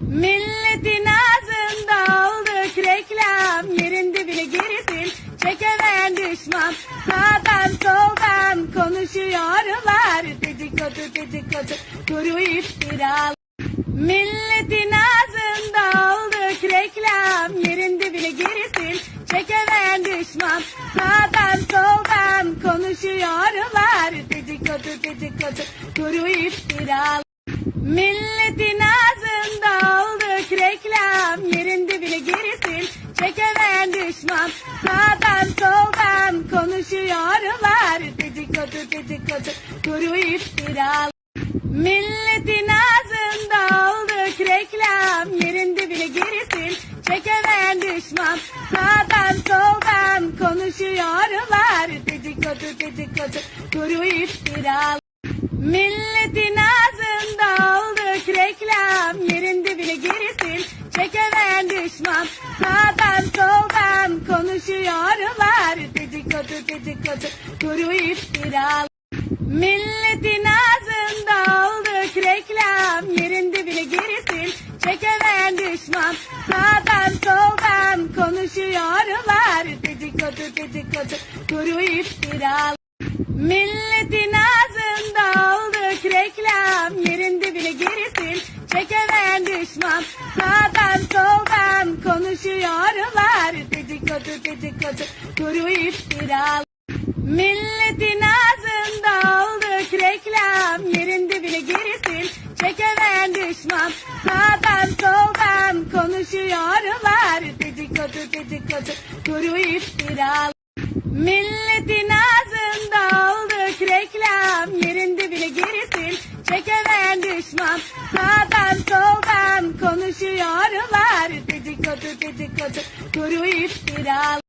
Milletin ağzında olduk reklam. Yerin dibine gerisin çekemeyen düşman. Sağdan soldan konuşuyorlar. Dedikodu dedikodu kuru iftiralar Milletin ağzında olduk reklam. Yerin dibine gerisin çekemeyen düşman. Sağdan soldan konuşuyorlar. Dedikodu dedikodu kuru iftiralar Milletin reklam Yerin dibine gerisin. Çekemeyen düşman. Sağdan soldan konuşuyorlar. Dedikodu dedikodu. Kuru iftiralar Milletin ağzında olduk reklam. Yerin dibine gerisin. Çekemeyen düşman. Sağdan soldan konuşuyorlar. Dedikodu dedikodu. Kuru iftiralar Milletin ağzında olduk reklam. Yerin dibine gerisin çekemeyen düşman. Sağdan soldan konuşuyorlar Dedikodu dedikodu kuru iftiralar Milletin ağzında olduk reklam. Yerin dibine gerisin çekemeyen düşman. Sağdan soldan konuşuyorlar Dedikodu dedikodu kuru iftiralar Milletin ağzında olduk reklam. Yerin dibine gerisin çekemeyen düşman. Sağdan Dedikodu dedikodu kuru iftiralar Milletin ağzında olduk reklam. Yerin dibine gerisin. Çekemeyen düşman. Sağdan soldan konuşuyorlar. Dedikodu dedikodu kuru iftiralar Milletin ağzında olduk reklam. Yerin dibine gerisin. Çekemeyen düşman. Sağdan soldan konuşuyorlar Dedikodu dedikodu kuru iftiralar